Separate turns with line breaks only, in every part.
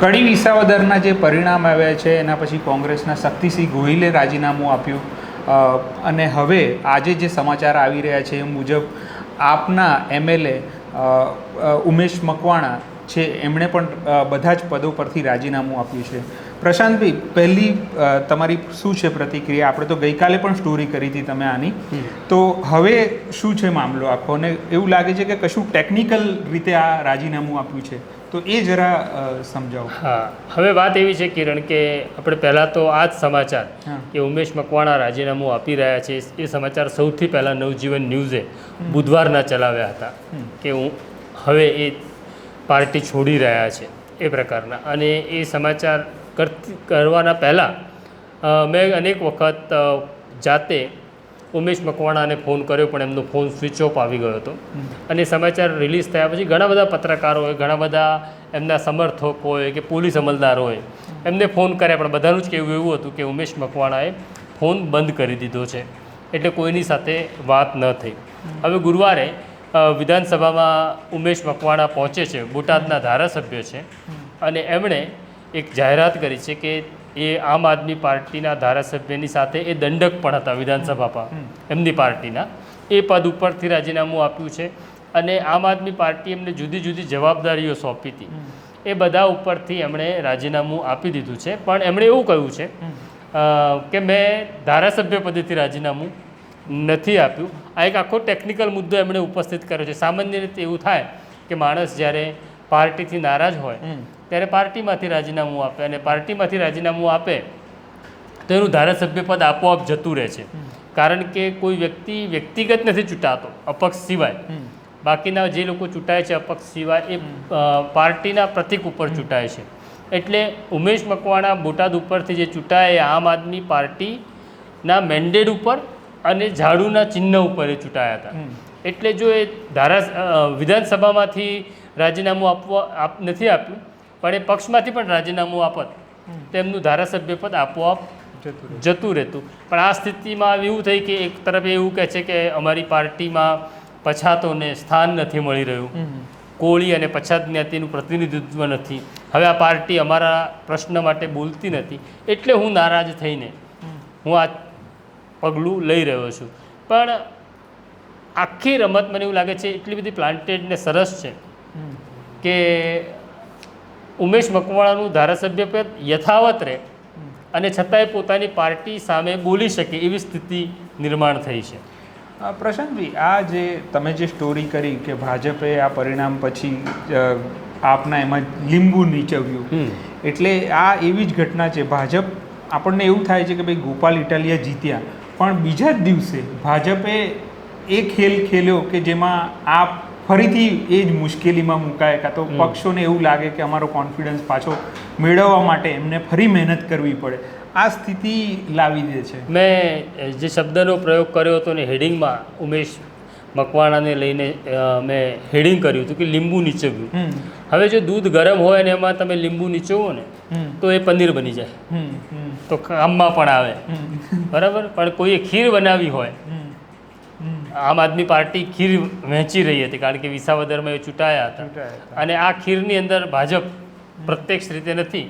કડી વિસાવદરના જે પરિણામ આવ્યા છે એના પછી કોંગ્રેસના શક્તિસિંહ ગોહિલે રાજીનામું આપ્યું. અને હવે આજે જે સમાચાર આવી રહ્યા છે એ મુજબ આપના એમએલએ ઉમેશ મકવાણા છે એમણે પણ બધા જ પદો પરથી રાજીનામું આપ્યું છે. પ્રશાંતભાઈ પહેલી તમારી શું છે પ્રતિક્રિયા? આપણે તો ગઈકાલે પણ સ્ટોરી કરી હતી તમે આની. તો હવે શું છે મામલો આખો? અને એવું લાગે છે કે કશું ટેકનિકલ રીતે આ રાજીનામું આપ્યું છે. તો એ જરા સમજાવો.
હા. હવે વાત એવી છે કિરણ કે આપણે પહેલાં તો આ જ સમાચાર કે ઉમેશ મકવાણા રાજીનામું આપી રહ્યા છે એ સમાચાર સૌથી પહેલાં નવજીવન ન્યૂઝે બુધવારના ચલાવ્યા હતા કે હું હવે એ પાર્ટી છોડી રહ્યા છે એ પ્રકારના. અને એ સમાચાર કરવાના પહેલાં મેં અનેક વખત જાતે ઉમેશ મકવાણાને ફોન કર્યો, પણ એમનો ફોન સ્વિચ ઓફ આવી ગયો હતો. અને સમાચાર રિલીઝ થયા પછી ઘણા બધા પત્રકારોએ ઘણા બધા એમના સમર્થકોએ કે પોલીસ અમલદારોએ એમને ફોન કર્યા, પણ બધાનું જ કહેવું એવું હતું કે ઉમેશ મકવાણાએ ફોન બંધ કરી દીધો છે. એટલે કોઈની સાથે વાત ન થઈ. હવે ગુરુવારે વિધાનસભામાં ઉમેશ મકવાણા પહોંચે છે, બોટાદના ધારાસભ્ય છે. અને એમણે એક જાહેરાત કરી છે કે એ આમ આદમી પાર્ટીના ધારાસભ્યની સાથે એ દંડક પણ હતા વિધાનસભામાં એમની પાર્ટીના. એ પદ ઉપરથી રાજીનામું આપ્યું છે અને આમ આદમી પાર્ટી એમને જુદી જુદી જવાબદારીઓ સોંપી હતી. એ બધા ઉપરથી એમણે રાજીનામું આપી દીધું છે. પણ એમણે એવું કહ્યું છે કે મેં ધારાસભ્ય પદેથી રાજીનામું નથી આપ્યું. આ એક આખો ટેકનિકલ મુદ્દો એમણે ઉપસ્થિત કર્યો છે. સામાન્ય રીતે એવું થાય કે માણસ જ્યારે પાર્ટીથી નારાજ હોય. ત્યારે પાર્ટીમાંથી રાજીનામું આપે અને પાર્ટીમાંથી રાજીનામું આપે તો એનું ધારાસભ્ય પદ આપોઆપ જતું રહે છે. કારણ કે કોઈ વ્યક્તિ વ્યક્તિગત નથી ચૂંટાતો અપક્ષ સિવાય. બાકીના જે લોકો ચૂંટાય છે અપક્ષ સિવાય એ પાર્ટીના પ્રતિક ઉપર ચૂંટાય છે. એટલે ઉમેશ મકવાણા બોટાદ ઉપરથી જે ચૂંટાય એ આમ આદમી પાર્ટીના મેન્ડેટ ઉપર અને ઝાડુના ચિહ્ન ઉપર એ ચૂંટાયા હતા. એટલે જો એ ધારા વિધાનસભામાંથી રાજીનામું આપવા આપ નથી આપ્યું પણ એ પક્ષમાંથી પણ રાજીનામું આપત. તેમનું ધારાસભ્ય પદ આપોઆપ
જતું
રહેતું. પણ આ સ્થિતિમાં એવું થઈ કે એક તરફ એવું કહે છે કે અમારી પાર્ટીમાં પછાતોને સ્થાન નથી મળી રહ્યું. કોળી અને પછાત જ્ઞાતિનું પ્રતિનિધિત્વ નથી. હવે આ પાર્ટી અમારા પ્રશ્ન માટે બોલતી નથી. એટલે હું નારાજ થઈને હું આ પગલું લઈ રહ્યો છું. પણ આખી રમત મને એવું લાગે છે એટલી બધી પ્લાન્ટેડ ને સરસ છે કે ઉમેશ મકવાણાનું ધારાસભ્ય પદ યથાવત રહે અને છતાંય પોતાની પાર્ટી સામે બોલી શકે એવી સ્થિતિ નિર્માણ થઈ છે.
પ્રશાંતભાઈ આ જે તમે જે સ્ટોરી કરી કે ભાજપે આ પરિણામ પછી આપના એમાં લીંબુ નીચવ્યું એટલે આ એવી જ ઘટના છે. ભાજપ આપણને એવું થાય છે કે ભાઈ ગોપાલ ઇટાલિયા જીત્યા પણ બીજા જ દિવસે ભાજપે એ ખેલ ખેલ્યો કે જેમાં આપ ફરીથી એ જ મુશ્કેલીમાં મુકાય કાં તો પક્ષોને એવું લાગે કે અમારો કોન્ફિડન્સ પાછો મેળવવા માટે એમને ફરી મહેનત કરવી પડે. આ સ્થિતિ લાવી દે છે.
મેં જે શબ્દનો પ્રયોગ કર્યો હતો ને હેડિંગમાં ઉમેશ મકવાણાને લઈને મેં હેડિંગ કર્યું હતું કે લીંબુ નીચવ્યું. હવે જો દૂધ ગરમ હોય ને એમાં તમે લીંબુ નીચવો ને તો એ પનીર બની જાય. તો કામમાં પણ આવે. બરાબર? પણ કોઈએ ખીર બનાવી હોય આમ આદમી પાર્ટી ખીર વહેંચી રહી હતી કારણ કે વિસાવદરમાં એ ચૂંટાયા હતા. અને આ ખીરની અંદર ભાજપ પ્રત્યક્ષ રીતે નથી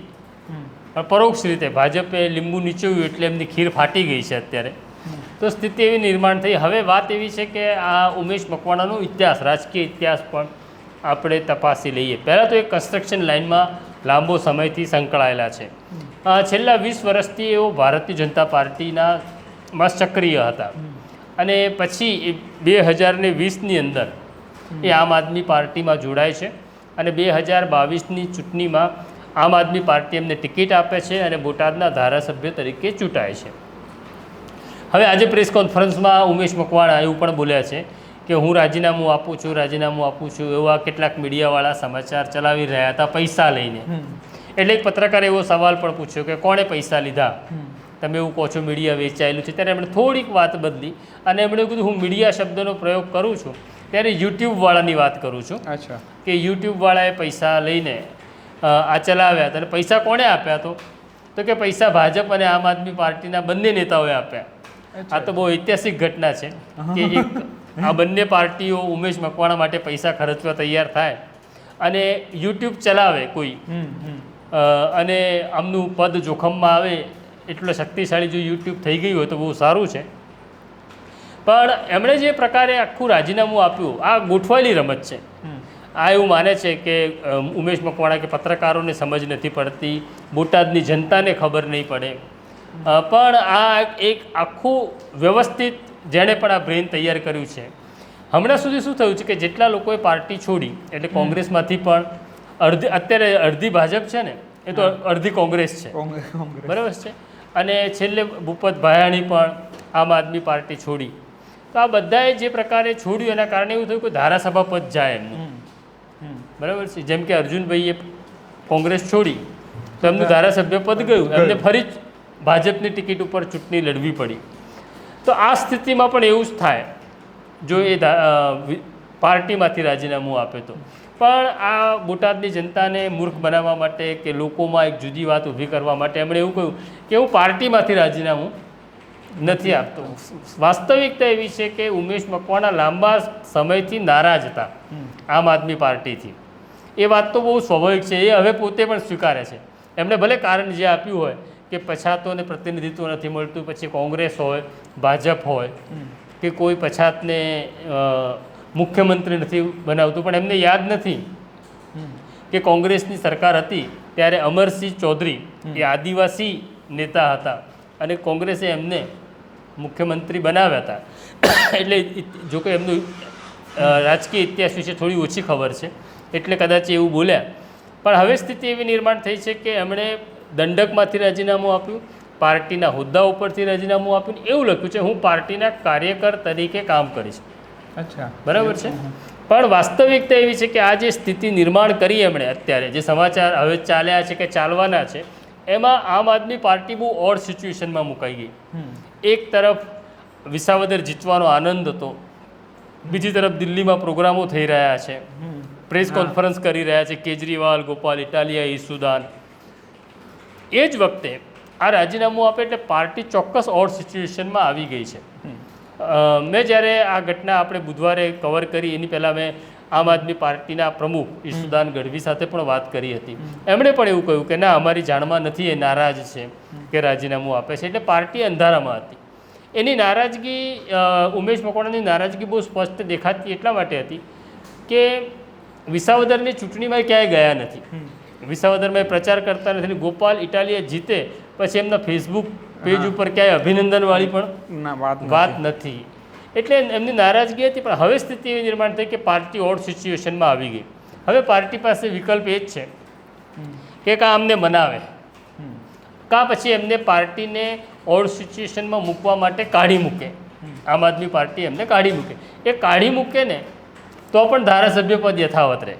પણ પરોક્ષ રીતે ભાજપે લીંબુ નીચવ્યું એટલે એમની ખીર ફાટી ગઈ છે અત્યારે. તો સ્થિતિ એવી નિર્માણ થઈ. હવે વાત એવી છે કે આ ઉમેશ મકવાણાનો ઇતિહાસ રાજકીય ઇતિહાસ પણ આપણે તપાસી લઈએ. પહેલાં તો એ કન્સ્ટ્રક્શન લાઇનમાં લાંબો સમયથી સંકળાયેલા છે. છેલ્લા વીસ વર્ષથી એઓ ભારતીય જનતા પાર્ટીના માં સક્રિય હતા. અને પછી બે હજારને વીસની અંદર એ આમ આદમી પાર્ટીમાં જોડાય છે અને બે હજાર બાવીસની ચૂંટણીમાં આમ આદમી પાર્ટી એમને ટિકિટ આપે છે અને બોટાદના ધારાસભ્ય તરીકે ચૂંટાય છે. હવે આજે પ્રેસ કોન્ફરન્સમાં ઉમેશ મકવાણા એવું પણ બોલ્યા છે કે હું રાજીનામું આપું છું રાજીનામું આપું છું એવા કેટલાક મીડિયાવાળા સમાચાર ચલાવી રહ્યા હતા પૈસા લઈને. એટલે એક પત્રકારે એવો સવાલ પણ પૂછ્યો કે કોણે પૈસા લીધા? તમે એવું કહો છો મીડિયા વેચાયેલું છે. ત્યારે એમણે થોડીક વાત બદલી અને એમણે એવું કીધું હું મીડિયા શબ્દનો પ્રયોગ કરું છું. ત્યારે યુટ્યુબવાળાની વાત કરું છું
અચ્છા.
કે યુટ્યુબવાળાએ પૈસા લઈને આ ચલાવ્યા હતા અને પૈસા કોણે આપ્યા તો? તો કે પૈસા ભાજપ અને આમ આદમી પાર્ટીના બંને નેતાઓએ આપ્યા. આ તો બહુ ઐતિહાસિક ઘટના છે કે એક આ બંને પાર્ટીઓ ઉમેશ મકવાણા માટે પૈસા ખર્ચવા તૈયાર થાય અને યુટ્યુબ ચલાવે કોઈ. અને આમનું પદ જોખમમાં આવે એટલો શક્તિશાળી જો યુટ્યુબ થઈ ગયું હોય તો બહુ સારું છે. પણ એમણે જે પ્રકારે આખું રાજીનામું આપ્યું આ ગોઠવાયેલી રમત છે. આ એવું માને છે કે ઉમેશ મકવાણા કે પત્રકારોને સમજ નથી પડતી બોટાદની જનતાને ખબર નહીં પડે. પણ આ એક આખું વ્યવસ્થિત જેણે પણ આ બ્રેન તૈયાર કર્યું છે. હમણાં સુધી શું થયું છે કે જેટલા લોકોએ પાર્ટી છોડી એટલે કોંગ્રેસમાંથી પણ અડધી અત્યારે અડધી ભાજપ છે ને એ તો અડધી કોંગ્રેસ છે. બરાબર છે? અને છેલ્લે ભૂપત ભાયાણી પણ આમ આદમી પાર્ટી છોડી. તો આ બધાએ જે પ્રકારે છોડ્યું એના કારણે એવું થયું કે ધારાસભા પદ જાય એમનું. બરાબર છે? જેમ કે અર્જુનભાઈએ કોંગ્રેસ છોડી તો એમનું ધારાસભ્ય પદ ગયું. એમને ફરી જ ભાજપની ટિકિટ ઉપર ચૂંટણી લડવી પડી. તો આ સ્થિતિમાં પણ એવું જ થાય. જો એ પાર્ટીમાંથી રાજીનામું આપે તો. પણ આ બોટાદની જનતાને મૂર્ખ બનાવવા માટે કે લોકોમાં એક જુદી વાત ઊભી કરવા માટે એમણે એવું કહ્યું કે હું પાર્ટીમાંથી રાજીનામું નથી આપતો. વાસ્તવિકતા એવી છે કે ઉમેશ મકવાણા લાંબા સમયથી નારાજ હતા આમ આદમી પાર્ટીથી. એ વાત તો બહુ સ્વાભાવિક છે એ હવે પોતે પણ સ્વીકારે છે. એમણે ભલે કારણ જે આપ્યું હોય કે પછાતોને પ્રતિનિધિત્વ નથી મળતું પછી કોંગ્રેસ હોય ભાજપ હોય કે કોઈ પછાતને મુખ્યમંત્રી નથી બનાવતું પણ એમને યાદ નથી કે કોંગ્રેસની સરકાર હતી ત્યારે અમરસિંહ ચૌધરી એ આદિવાસી નેતા હતા અને કોંગ્રેસે એમને મુખ્યમંત્રી બનાવ્યા હતા. એટલે જો કે એમનું રાજકીય ઇતિહાસ વિશે થોડી ઓછી ખબર છે એટલે કદાચ એવું બોલ્યા. પણ હવે સ્થિતિ એવી નિર્માણ થઈ છે કે એમણે દંડકમાંથી રાજીનામું આપ્યું પાર્ટીના હોદ્દા ઉપરથી રાજીનામું આપ્યું એવું લખ્યું છે. હું પાર્ટીના કાર્યકર તરીકે કામ કરીશ. બરાબર છે? પણ વાસ્તવિકતા એવી છે કે આ જે સ્થિતિ નિર્માણ કરી એમણે અત્યારે જે સમાચાર હવે ચાલ્યા છે કે ચાલવાના છે એમાં આમ આદમી પાર્ટી બહુ ઓડ સિચ્યુએશનમાં મુકાઈ ગઈ. એક તરફ વિસાવદર જીતવાનો આનંદ હતો બીજી તરફ દિલ્હીમાં પ્રોગ્રામો થઈ રહ્યા છે. પ્રેસ કોન્ફરન્સ કરી રહ્યા છે કેજરીવાલ ગોપાલ ઇટાલિયા ઈસુદાન એ જ વખતે આ રાજીનામું આપે એટલે પાર્ટી ચોક્કસ ઓડ સિચ્યુએશનમાં આવી ગઈ છે. મેં જ્યારે આ ઘટના આપણે બુધવારે કવર કરી એની પહેલાં મેં આમ આદમી પાર્ટીના પ્રમુખ ઈશુદાન ગઢવી સાથે પણ વાત કરી હતી. એમણે પણ એવું કહ્યું કે ના અમારી જાણમાં નથી એ નારાજ છે કે રાજીનામું આપે છે. એટલે પાર્ટી અંધારામાં હતી. એની નારાજગી ઉમેશ મકવાણાની નારાજગી બહુ સ્પષ્ટ દેખાતી એટલા માટે હતી કે વિસાવદરની ચૂંટણીમાં ક્યાંય ગયા નથી. વિસાવદરમાં પ્રચાર કરતા નથી ગોપાલ ઇટાલિયા જીતે પછી એમના ફેસબુક પેજ ઉપર ક્યાંય અભિનંદનવાળી પણ
વાત નથી.
એટલે એમની નારાજગી હતી પણ હવે સ્થિતિ એવી નિર્માણ થઈ કે પાર્ટી ઓડ સિચ્યુએશનમાં આવી ગઈ. હવે પાર્ટી પાસે વિકલ્પ એ જ છે કે કાં અમને મનાવે. કાં પછી એમને પાર્ટીને ઓડ સિચ્યુએશનમાં મૂકવા માટે કાઢી મૂકે. આમ આદમી પાર્ટી એમને કાઢી મૂકે. એ કાઢી મૂકે ને તો પણ ધારાસભ્ય પદ યથાવત રહે.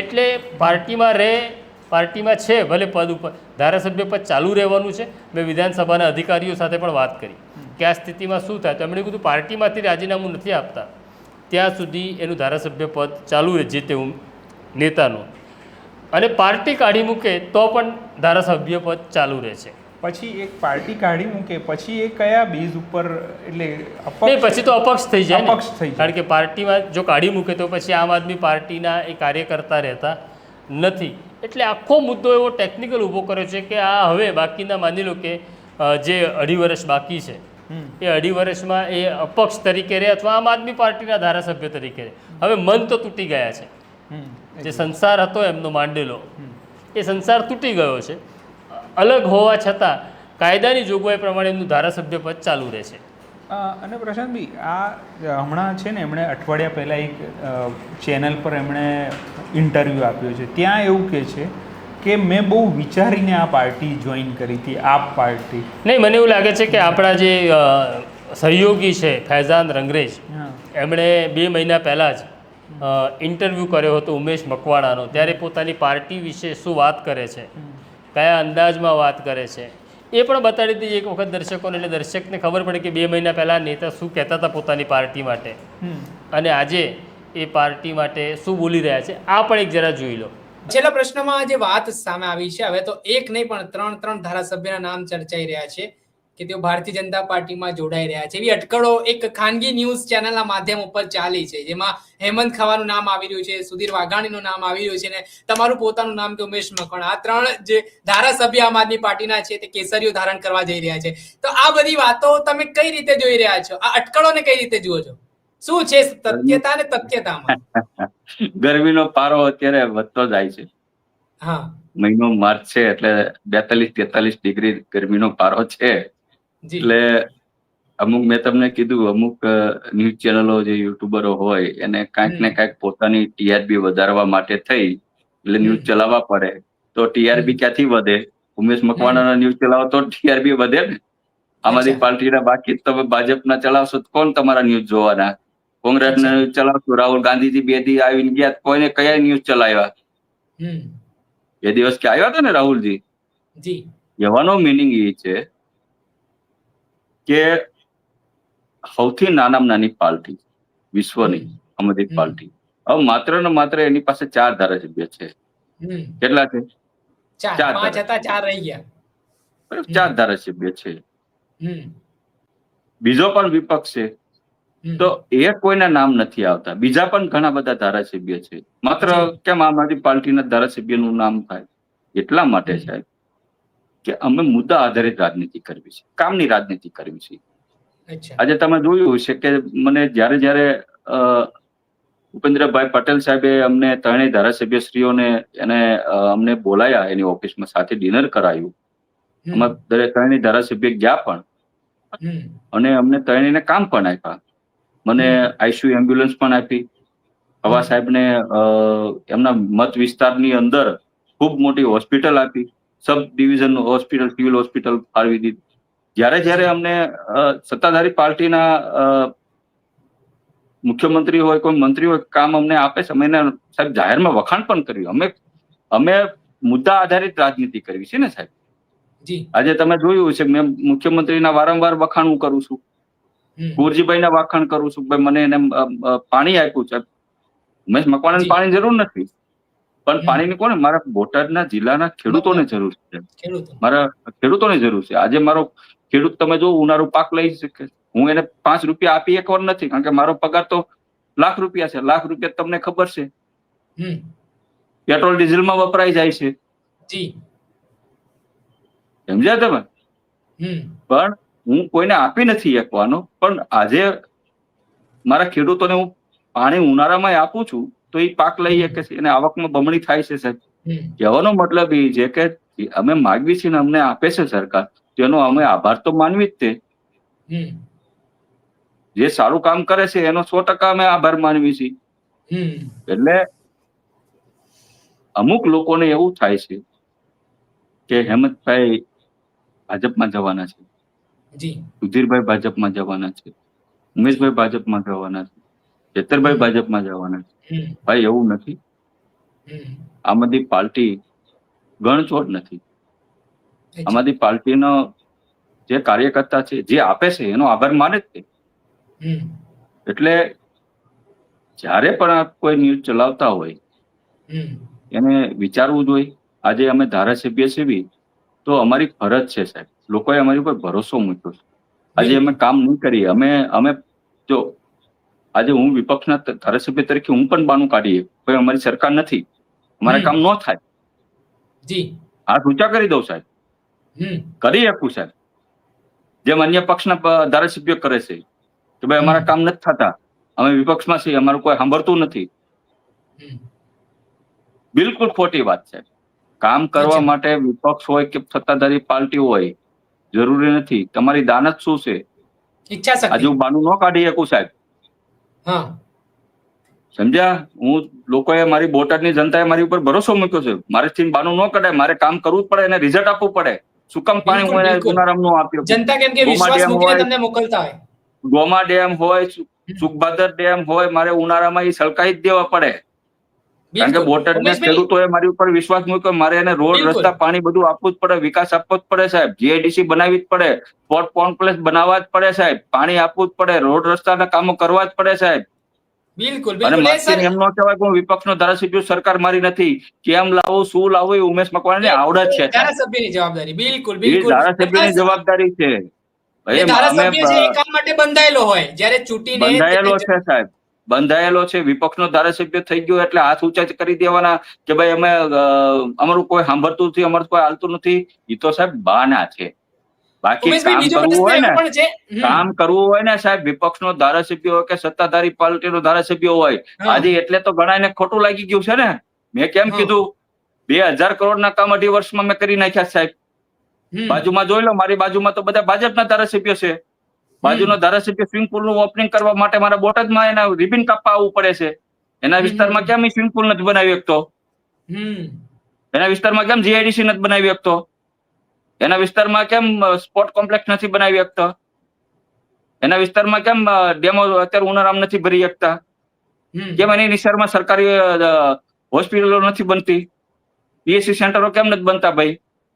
એટલે પાર્ટીમાં રહે પાર્ટીમાં છે ભલે પદ ઉપર. ધારાસભ્ય પદ ચાલુ રહેવાનું છે. મેં વિધાનસભાના અધિકારીઓ સાથે પણ વાત કરી. કે આ સ્થિતિમાં શું થાય? તો એમણે કીધું પાર્ટીમાંથી રાજીનામું નથી આપતા. ત્યાં સુધી એનું ધારાસભ્ય પદ ચાલુ રહે જે તે હું નેતાનું. અને પાર્ટી કાઢી મૂકે તો પણ ધારાસભ્ય પદ ચાલુ રહે છે
પછી એક પાર્ટી કાઢી મૂકે પછી એ કયા બેઝ ઉપર? એટલે
પછી તો અપક્ષ થઈ જાય
અપક્ષ થઈ જાય.
કારણ કે પાર્ટીમાં જો કાઢી મૂકે તો પછી આમ આદમી પાર્ટીના એ કાર્યકર્તા રહેતા નથી. એટલે આખો મુદ્દો એવો ટેકનિકલ ઊભો કર્યો છે કે આ હવે બાકીના માની લો કે જે અઢી વર્ષ બાકી છે એ અઢી વર્ષમાં એ અપક્ષ તરીકે રહે અથવા આમ આદમી પાર્ટીના ધારાસભ્ય તરીકે રહે હવે મન તો તૂટી ગયા છે. જે સંસાર હતો એમનો માંડેલો એ સંસાર તૂટી ગયો છે. અલગ હોવા છતાં કાયદાની જોગવાઈ પ્રમાણે એમનું ધારાસભ્ય પદ ચાલુ રહે છે.
અને પ્રશાંતભાઈ આ હમણાં છે ને એમણે અઠવાડિયા પહેલાં એક ચેનલ પર એમણે ઇન્ટરવ્યૂ આપ્યો છે. ત્યાં એવું કહે છે કે મેં બહુ વિચારીને આ પાર્ટી જોઈન કરી હતી આ પાર્ટી.
નહીં મને એવું લાગે છે કે આપણા જે સહયોગી છે ફૈઝાન રંગરેજ એમણે બે મહિના પહેલાં જ ઇન્ટરવ્યૂ કર્યો હતો ઉમેશ મકવાણાનો. ત્યારે પોતાની પાર્ટી વિશે શું વાત કરે છે? કયા અંદાજમાં વાત કરે છે? એ પણ બતાડી દીધી એક વખત દર્શકોને એટલે દર્શકને ખબર પડે કે બે મહિના પહેલાં નેતા શું કહેતા હતા પોતાની પાર્ટી માટે. અને આજે એ પાર્ટી માટે શું બોલી રહ્યા છે આ પણ એક જરા જોઈ લો.
છેલ્લા પ્રશ્નમાં જે વાત સામે આવી છે હવે તો એક નહીં પણ ત્રણ ત્રણ ધારાસભ્યના નામ ચર્ચાઈ રહ્યા છે. કે તેઓ ભારતીય જનતા પાર્ટીમાં જોડાઈ રહ્યા છે. એવી અટકળો એક ખાનગી ન્યૂઝ ચેનલના માધ્યમ ઉપર ચાલી છે જેમાં હેમંત ખાવાનું નામ આવી રહ્યું છે સુધીર વાઘાણીનું નામ આવી રહ્યું છે ને તમારું પોતાનું નામ કે ઉમેશ મકવાણા. આ ત્રણ જે ધારાસભ્ય આમ આદમી પાર્ટીના છે તે કેસરીઓ ધારણ કરવા જઈ રહ્યા છે. તો આ બધી વાતો તમે કઈ રીતે જોઈ રહ્યા છો? આ અટકળોને કઈ રીતે જુઓ છો? શું છે તથ્યતા અને તથ્યતામાં?
ગરમીનો પારો અત્યારે વધતો જાય છે.
હા.
મહિનો માર્ચ છે એટલે બેતાલીસ તેતાલીસ ડિગ્રી ગરમીનો પારો છે. એટલે અમુક મેં તમને કીધું અમુક ન્યૂઝ ચેનલો જે યુટ્યુબરો હોય એને કાંઈક ને. કાંઈક પોતાની ટીઆરબી વધારવા માટે થઈ એટલે ન્યૂઝ ચલાવવા પડે. તો
ટીઆરબી
ક્યાંથી વધે? ઉમેશ મકવાણાના ન્યૂઝ ચલાવો તો ટીઆરબી વધે ને? આમ પાર્ટીના બાકી તમે ભાજપના ચલાવશો તો કોણ તમારા ન્યૂઝ જોવાના? કોંગ્રેસના
ના
ન્યૂઝ ચલાવશો? રાહુલ ગાંધીજી બે દી આવીને ગયા કોઈને કયા ન્યૂઝ ચલાવ્યા? એ દિવસ કે આવ્યા હતા ને રાહુલજી? યવાનો મિનિંગ એ છે કે સૌથી નાનામાં નાની પાર્ટી વિશ્વની આમ પાર્ટી. હવે માત્ર ને માત્ર એની પાસે ચાર ધારાસભ્ય છે. કેટલા છે?
ચાર. રહી ગયા.
ચાર ધારાસભ્ય છે. બીજો પણ વિપક્ષ છે. તો એ કોઈના નામ નથી આવતા. બીજા પણ ઘણા બધા ધારાસભ્ય છે. માત્ર. કેમ આમ આદમી પાર્ટીના ધારાસભ્યનું નામ થાય? એટલા માટે સાહેબ કે અમે મુદ્દા આધારિત રાજનીતિ કરવી છે કામની રાજનીતિ કરવી છે. આજે તમે જોયું છે કે મને જ્યારે જ્યારે અ, ભૂપેન્દ્રભાઈ પટેલ સાહેબે અમને ત્રણેય ધારાસભ્યશ્રીઓને એને અમને બોલાયા એની ઓફિસમાં સાથે ડિનર કરાયું.
હમ.
દરેક ત્રણેય ધારાસભ્ય ગયા પણ. અને અમને ત્રણેયને કામ પણ આપ્યા. મને. આઈસીયુ એમ્બ્યુલન્સ પણ આપી. હવા. સાહેબને એમના મત વિસ્તારની અંદર ખૂબ મોટી હોસ્પિટલ આપી. Sub division hospital civil hospital ફાળવી દીધી. જ્યારે જ્યારે અમને સત્તાધારી પાર્ટીના મુખ્યમંત્રી હોય કોઈ મંત્રી હોય કામ અમને આપે છે અમે સાહેબ જાહેરમાં વખાણ પણ કર્યું. અમે અમે મુદ્દા આધારિત રાજનીતિ કરવી છે ને સાહેબ? આજે તમે જોયું છે મેં મુખ્યમંત્રીના વારંવાર વખાણ હું કરું છું. ગુરજીભાઈના વખાણ કરું છું. ભાઈ મને એને પાણી આપ્યું છે. ઉમેશ મકવાણાને. પાણી જરૂર નથી. પણ. પાણીની કોને મારા બોટાદના જિલ્લાના ખેડૂતોને જરૂર છે. મારા ખેડૂતોને જરૂર છે. આજે મારો ખેડૂત તમે જો ઉનાળુ પાક લઈ શકે. હું એને પાંચ રૂપિયા આપી એકવાર નથી કારણ કે મારો પગાર તો લાખ રૂપિયા છે. લાખ રૂપિયા તમને ખબર છે. પેટ્રોલ ડીઝલમાં વપરાઈ જાય છે. સમજ્યા તમે? પણ હું કોઈને આપી નથી એકવાનો પણ આજે મારા ખેડૂતોને હું પાણી ઉનાળામાં આપું છું તો એ પાક લઈ શકે છે. અને આવકમાં બમણી થાય છે સાહેબ. કહેવાનો મતલબ એ છે કે અમે માગવી છીએ ને અમને આપે છે સરકાર. તેનો અમે આભાર તો માનવી જ તે. જે સારું કામ કરે છે એનો સો ટકા અમે આભાર માનવી છીએ. એટલે અમુક લોકોને એવું થાય છે કે હેમંતભાઈ ભાજપમાં જવાના છે. સુધીરભાઈ ભાજપમાં જવાના છે. ઉમેશભાઈ ભાજપમાં જવાના છે. જેતરભાઈ ભાજપમાં જવાના છે. ભાઈ એવું નથી. આમ આદમી પાર્ટી ગણચોટ નથી. આમ. આદમી પાર્ટીનો જે કાર્યકર્તા છે જે આપે છે એનો આભાર માને જ તે એટલે જ્યારે પણ કોઈ ન્યૂઝ ચલાવતા હોય એને વિચારવું જોઈએ. આજે અમે ધારાસભ્ય સેવી તો અમારી ફરજ છે સાહેબ. લોકોએ અમારી ઉપર ભરોસો મૂક્યો છે. આજે અમે કામ નહીં કરીએ. અમે અમે જો આજે હું વિપક્ષના ધારાસભ્ય તરીકે હું પણ બાનું કાઢીએ કોઈ અમારી સરકાર નથી. અમારા કામ ન થાય.
જી.
હાથ ઊંચા કરી દઉં સાહેબ. કરી શકું સાહેબ. જેમ અન્ય પક્ષના ધારાસભ્ય કરે છે કે ભાઈ અમારા કામ નથી થતા. અમે વિપક્ષમાં છીએ અમારું કોઈ સાંભળતું નથી. બિલકુલ ખોટી વાત છે કામ કરવા માટે વિપક્ષ હોય કે સત્તાધારી પાર્ટી હોય જરૂરી નથી. તમારી દાનત શું છે?
ઈચ્છા શક્તિ.
હું બાનું ન કાઢી શકું સાહેબ. સમજ્યા? હું લોકોએ મારી બોટાદની જનતાએ મારી ઉપર ભરોસો મૂક્યો છે. મારેથી બાનું ન કઢાય. મારે કામ કરવું જ પડે એને રિઝલ્ટ આપવું પડે. શું કામ પાણી હું એને. ગુનારામનું આપ્યું.
જનતા કેમ કે વિશ્વાસ મૂકીને. તમને મોકલતા હોય.
ગોમા ડેમ હોય સુખભાદર ડેમ હોય મારે ઉનાળામાં એ સળકાઈ જ દેવા પડે. કારણ કે. બોટાદના
ખેડૂતો
ખેડૂતોએ મારી ઉપર વિશ્વાસ મૂક્યો. મારે એને રોડ રસ્તા પાણી બધું આપવું જ પડે વિકાસ આપવો જ પડે સાહેબ. જીઆઈડીસી બનાવવી જ પડે પોર્ટ કોમ્પ્લેક્સ બનાવવા જ પડે સાહેબ. પાણી આપવું જ પડે રોડ રસ્તાના કામો કરવા જ પડે સાહેબ.
બિલકુલ
અને એમ નો કહેવાય હું વિપક્ષનો ધારાસભ્ય સરકાર મારી નથી. કેમ લાવવું શું લાવવું એ ઉમેશ મકવાણાની આવડત છે
ધારાસભ્યની જવાબદારી. બિલકુલ બિલકુલ.
ધારાસભ્યની જવાબદારી છે.
ધારાસભ્ય છે એ કામ માટે બંધાયેલો હોય. જ્યારે ચૂંટીને
બંધાયેલો છે સાહેબ. બંધાયેલો છે વિપક્ષનો ધારાસભ્ય થઈ ગયો એટલે હાથ ઊંચા કરી દેવાના કે ભાઈ અમે અમારું કોઈ સાંભળતું નથી અમારું કોઈ હાલતું નથી. એ તો સાહેબ બાના છે. બાકી કામ કરવું હોય ને. કામ કરવું હોય ને સાહેબ વિપક્ષનો ધારાસભ્ય હોય કે સત્તાધારી પાર્ટીનો ધારાસભ્ય હોય. આજે એટલે તો ઘણા એને ખોટું લાગી ગયું છે ને. મેં કેમ કીધું બે હજાર કરોડના કામ અઢી વર્ષમાં મેં કરી નાખ્યા સાહેબ. બાજુમાં જોઈ લો મારી બાજુમાં તો બધા ભાજપના ધારાસભ્ય છે. બાજુનો ધારાસભ્ય સ્વિમિંગ પુલનું ઓપનિંગ કરવા માટે મારા બોટાદમાં એના રિબિન કાપવા આવવું પડે છે. એના વિસ્તારમાં કેમ સ્વિમિંગ પુલ નથી બનાવી શકતો. એના વિસ્તારમાં કેમ જીઆઈડીસી નથી બનાવી શકતો એના વિસ્તારમાં કેમ સ્પોર્ટ કોમ્પ્લેક્સ નથી બનાવી શકતો એના વિસ્તારમાં કેમ ડેમો અત્યારે ઉનાળામાં નથી ભરી શકતા. કેમ એની વિસ્તારમાં સરકારી હોસ્પિટલો નથી બનતી? પીએસસી સેન્ટરો કેમ નથી બનતા ભાઈ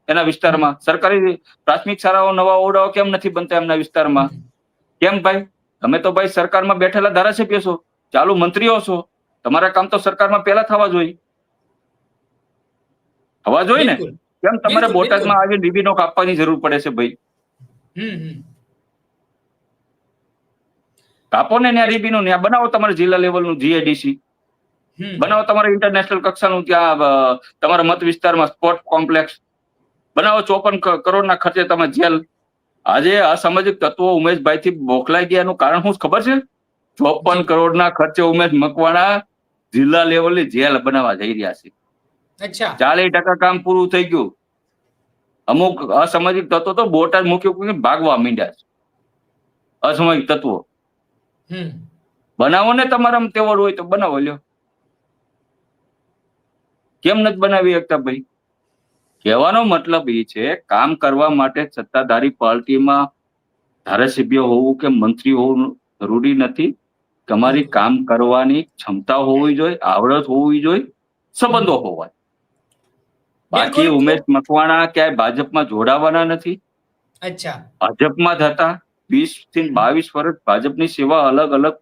એના વિસ્તારમાં? સરકારી પ્રાથમિક શાળાઓ નવા ઓરડાઓ કેમ નથી બનતા એમના વિસ્તારમાં? કેમ ભાઈ? તમે તો ભાઈ સરકારમાં બેઠેલા ધારાસભ્ય છો. ચાલુ મંત્રીઓ છો. તમારા કામ તો સરકારમાં પહેલા થવા જોઈએ. થવા જોઈએ ને? કેમ તમારે બોટાદમાં આવી ડીબીનો કાપવાની જરૂર પડે છે ભાઈ. કાપો ને ત્યાં રીબીનો ત્યાં બનાવો તમારે જિલ્લા લેવલનું જીએડીસી
હમ.
બનાવો તમારે ઇન્ટરનેશનલ કક્ષાનું ત્યાં તમારા મત વિસ્તારમાં સ્પોર્ટ કોમ્પ્લેક્સ બનાવો ચોપન કરોડના ખર્ચે તમે જેલ આજે અસામાજિક તત્વો ઉમેશભાઈ થી બોખલાઈ ગયાનું કારણ શું ખબર છે? ચોપન કરોડના ખર્ચે ઉમેશ મકવાણા જિલ્લા લેવલની જેલ બનાવવા જઈ રહ્યા છે. ચાલીસ ટકા કામ પૂરું થઈ ગયું. અમુક અસામાજિક તત્વો તો બોટાદ મુખ્ય કે ભાગવા માંડ્યા છે. અસામાજિક તત્વો.
હમ.
બનાવો ને તમારા તેવડ હોય તો બનાવો લ્યો. કેમ નથી બનાવી શકતા ભાઈ? કહેવાનો મતલબ એ છે કામ કરવા માટે સત્તાધારી પાર્ટીમાં ધારાસભ્ય હોવું કે મંત્રી હોવું જરૂરી નથી. તમારી કામ કરવાની ક્ષમતા હોવી જોઈએ આવડત હોવી જોઈએ સંબંધો હોવા બાકી ઉમેશ મકવાણા ક્યાંય ભાજપમાં જોડાવાના નથી.
અચ્છા.
ભાજપમાં થતા વીસથી બાવીસ વર્ષ ભાજપની સેવા અલગ અલગ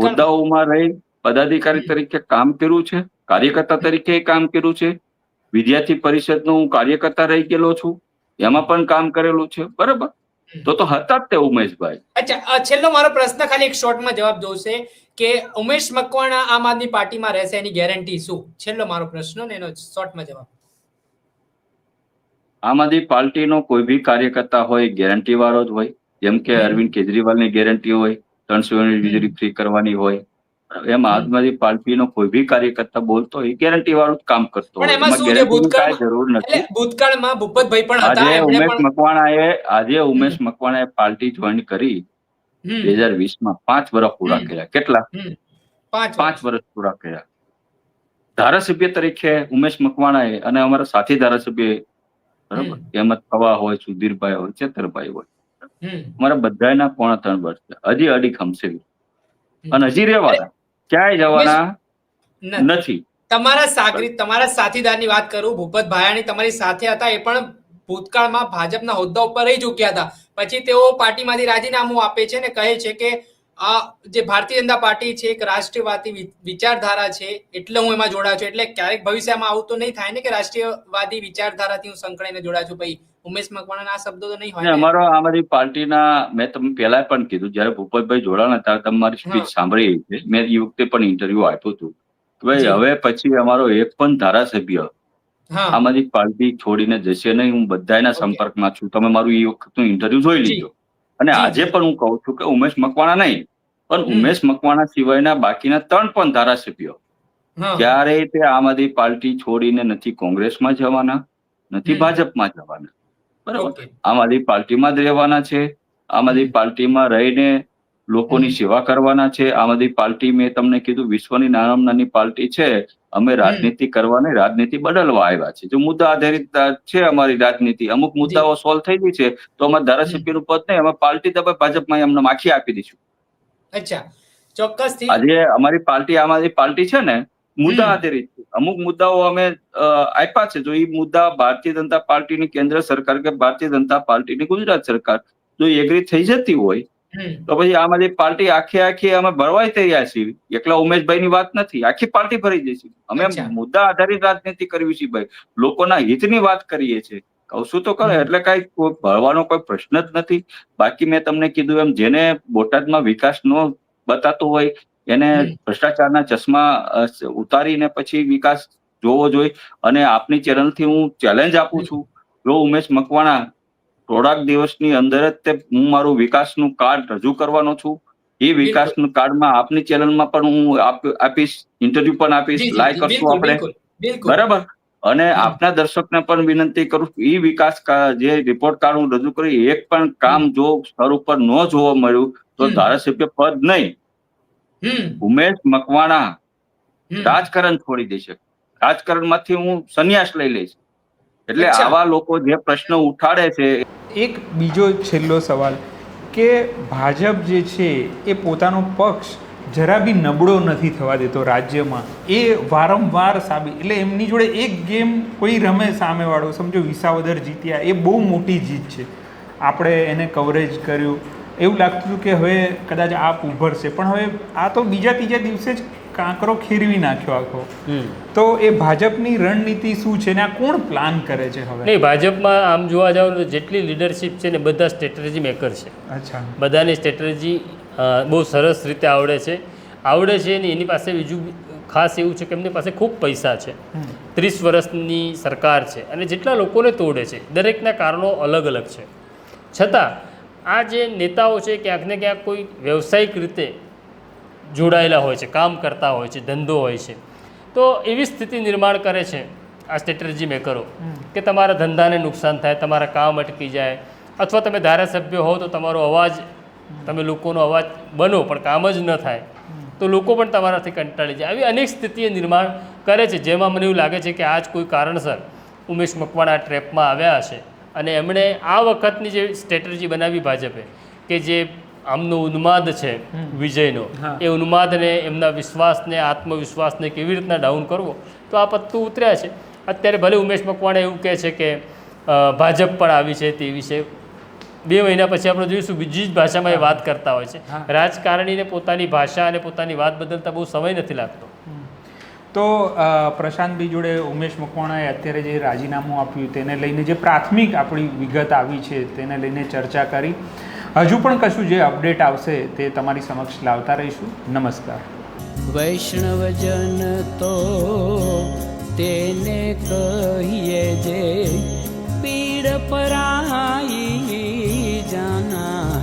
હોદ્દાઓમાં રહી પદાધિકારી તરીકે કામ કર્યું છે કાર્યકર્તા તરીકે કામ કર્યું છે. વિદ્યાર્થી પરિષદનો હું કાર્યકર્તા રહી ગયેલો છું એમાં પણ કામ કરેલું છે બરાબર? તો તો હતા જ તે ઉમેશભાઈ.
અચ્છા છેલ્લો મારો પ્રશ્ન ખાલી એક શોર્ટમાં જવાબ જોશે કે ઉમેશ મકવાણા આમ આદમી પાર્ટીમાં રહેશે એની ગેરંટી શું? છેલ્લો મારો પ્રશ્ન ને એનો શોર્ટમાં જવાબ.
આમ આદમી પાર્ટીનો કોઈ બી કાર્યકર્તા હોય ગેરંટી વાળો જ હોય જેમ કે અરવિંદ કેજરીવાલની ગેરંટી હોય ત્રણસો યુનિટ વીજળી ફ્રી કરવાની હોય એમ આદમી પાર્ટીનો કોઈ બી કાર્યકર્તા બોલતો હોય ગેરંટી વાળું કામ કરતો જરૂર નથી.
ભૂતકાળમાં ભૂપતભાઈ પણ
આજે ઉમેશ મકવાણાએ આજે ઉમેશ મકવાણાએ પાર્ટી જોઈન કરી. બે હજાર વીસમાં પાંચ વર્ષ પૂરા કર્યા. કેટલા?
પાંચ વર્ષ.
પૂરા કર્યા. ધારાસભ્ય તરીકે ઉમેશ મકવાણાએ અને અમારા સાથી ધારાસભ્ય બરાબર?
હમ.
હેમંત પવા હોય સુધીરભાઈ હોય ચેતરભાઈ હોય. અમારા બધાના પોણા ત્રણ વર્ષ હજી અડી ખમશે અને હજી રહેવાના ક્યાંય જવાના
નથી. તમારા સાગરી તમારા સાથીદારની વાત કરું ભૂપત ભાયાણી તમારી સાથે હતા એ પણ ભૂતકાળમાં ભાજપના હોદ્દા ઉપર રહી ચૂક્યા હતા. પછી તેઓ પાર્ટીમાંથી રાજીનામું આપે છે ને કહે છે કે આ જે ભારતીય જનતા પાર્ટી છે એક રાષ્ટ્રીયવાદી વિચારધારા છે એટલે હું એમાં જોડાયો છું. એટલે ક્યારેક ભવિષ્યમાં આવું તો નહીં થાય ને કે રાષ્ટ્રીયવાદી વિચારધારાથી હું સંકળાઈને જોડાયો છું. ભાઈ ઉમેશ મકવાણાના આ શબ્દો તો નહીં હોય ને?
અમારો અમારી પાર્ટીના મેં તમને પહેલા પણ કીધું જયારે ભૂપતભાઈ જોડાણા ત્યારે તમારી સ્પીચ સાંભળી છે. મેં એ વખતે પણ ઇન્ટરવ્યુ આપ્યું હતું. ભાઈ હવે પછી અમારો એક પણ ધારાસભ્ય
હા.
પાર્ટી છોડીને જશે નહીં. હું બધાના. સંપર્કમાં છું. તમે મારું એ વખતનું ઇન્ટરવ્યુ જોઈ. લીધો. અને આજે પણ હું કહું છું કે ઉમેશ મકવાણા નહીં. પણ ઉમેશ મકવાણા સિવાયના બાકીના ત્રણ પણ ધારાસભ્યો. ક્યારે તે આમ આદમી પાર્ટી છોડીને નથી કોંગ્રેસમાં જવાના નથી ભાજપમાં જવાના. બરાબર. આમ આદમી પાર્ટીમાં જ રહેવાના છે આમ આદમી પાર્ટીમાં રહીને લોકોની સેવા કરવાના છે આમ આદમી પાર્ટી મેં તમને કીધું વિશ્વની નાનામાં નાની પાર્ટી છે અમે રાજનીતિ કરવાની રાજનીતિ બદલવા આવ્યા છે. જો મુદ્દા આધારિત છે અમારી રાજનીતિ અમુક મુદ્દાઓ સોલ્વ થઈ ગઈ છે તો અમારે ધારાસભ્યનું પદ નહીં અમે પાર્ટી તમે ભાજપમાં એમને માખી આપી દઈશું.
અચ્છા. ચોક્કસ
આજે અમારી પાર્ટી આમ આદમી પાર્ટી છે ને મુદ્દા આધારિત છે. અમુક મુદ્દાઓ અમે આપ્યા છે. જો એ મુદ્દા ભારતીય જનતા પાર્ટીની કેન્દ્ર સરકાર કે ભારતીય જનતા પાર્ટીની ગુજરાત સરકાર જો એગ્રી થઈ જતી હોય તો પછી આમ આદમી પાર્ટી આખી આખી અમે ભરવાઈ તૈયાર છીએ. એકલા ઉમેશભાઈ ની વાત નથી. આખી પાર્ટી ભરી જઈશું અમે મુદ્દા આધારિત રાજનીતિ કરવી છે ભાઈ. લોકોના હિતની વાત કરીએ છીએ. છું તો કરે એટલે કઈ કોઈ ભરવાનો કોઈ પ્રશ્ન જ નથી. બાકી મેં તમને કીધું એમ જેને બોટાદમાં વિકાસ નો બતાતો હોય એને ભ્રષ્ટાચારના ચશ્મા ઉતારીને પછી વિકાસ જોવો જોઈએ. અને આપની ચેનલથી હું ચેલેન્જ આપું છું. જો ઉમેશ મકવાણા થોડાક દિવસની અંદર જ તે હું મારું વિકાસનું કાર્ડ રજૂ કરવાનો છું. એ વિકાસનું કાર્ડમાં આપની ચેનલમાં પણ હું આપીશ ઇન્ટરવ્યુ પણ આપીશ લાઈવ કરશું આપણે. બરાબર? અને આપના દર્શકને પણ વિનંતી કરું છું, ઈ વિકાસ જે રિપોર્ટ કાર્ડ હું રજૂ કરી એક પણ કામ જો સ્તર ઉપર ન જોવા મળ્યું તો ધારાસભ્ય પદ નહીં. ઉમેશ મકવાણા રાજકારણ છોડી દેશે. રાજકારણમાંથી હું સંન્યાસ લઈ લઈશ. એટલે આવા લોકો જે પ્રશ્ન ઉઠાડે છે
એક બીજો છેલ્લો સવાલ કે ભાજપ જે છે એ પોતાનો પક્ષ જરા બી નબળો નથી થવા દેતો રાજ્યમાં. એ વારંવાર સાબિત એટલે એમની જોડે એક ગેમ કોઈ રમે સામેવાળો સમજો વિસાવદર જીત્યા એ બહુ મોટી જીત છે. આપણે એને કવરેજ કર્યું. એવું લાગતું હતું કે હવે કદાચ આપ ઉભરશે પણ હવે આ તો બીજા ત્રીજા દિવસે જ કાંકરો ખીરવી નાખ્યો આખો. તો એ ભાજપની રણનીતિ શું છે ને આ કોણ પ્લાન કરે છે હવે?
નહીં ભાજપમાં આમ જોવા જાવ તો જેટલી લીડરશિપ છે ને બધા સ્ટ્રેટેજી મેકર છે.
અચ્છા.
બધાની સ્ટ્રેટેજી બહુ સરસ રીતે આવડે છે. આવડે છે ને એની પાસે બીજું ખાસ એવું છે કે એમની પાસે ખૂબ પૈસા છે. ત્રીસ વર્ષની સરકાર છે અને જેટલા લોકોને તોડે છે દરેકના કારણો અલગ અલગ છે. છતાં આ જે નેતાઓ છે ક્યાંક ને ક્યાંક કોઈ વ્યવસાયિક રીતે જોડાયેલા હોય છે કામ કરતા હોય છે ધંધો હોય છે. તો એવી સ્થિતિ નિર્માણ કરે છે આ સ્ટ્રેટેજી મેકરો કે તમારા ધંધાને નુકસાન થાય તમારા કામ અટકી જાય અથવા તમે ધારાસભ્ય હો તો તમારો અવાજ તમે લોકોનો અવાજ બનો પણ કામ જ ન થાય તો લોકો પણ તમારાથી કંટાળી જાય. આવી અનેક સ્થિતિએ નિર્માણ કરે છે જેમાં મને એવું લાગે છે કે આજ કોઈ કારણસર ઉમેશ મકવાણા આ ટ્રેપમાં આવ્યા હશે. અને એમણે આ વખતની જે સ્ટ્રેટેજી બનાવી ભાજપે કે જે આમનો ઉન્માદ છે વિજયનો એ ઉન્માદને એમના વિશ્વાસને આત્મવિશ્વાસને કેવી રીતના ડાઉન કરવો તો આ પત્તું ઉતર્યા છે. અત્યારે ભલે ઉમેશ મકવાણા એવું કહે છે કે ભાજપ પણ આવી છે તેવી છે બે મહિના પછી આપણે જોઈશું બીજી જ ભાષામાં એ વાત કરતા હોય છે. રાજકારણીને પોતાની ભાષા અને પોતાની વાત બદલતા બહુ સમય નથી લાગતો.
તો પ્રશાંતભાઈ જોડે ઉમેશ મકવાણાએ અત્યારે જે રાજીનામું આપ્યું તેને લઈને જે પ્રાથમિક આપણી વિગત આવી છે તેને લઈને ચર્ચા કરી. હજુ પણ કશું જે અપડેટ આવશે તે તમારી સમક્ષ લાવતા રહીશું. નમસ્કાર.
વૈષ્ણવજન તો તેને કહીએ જે પીડ પરાઈ જાના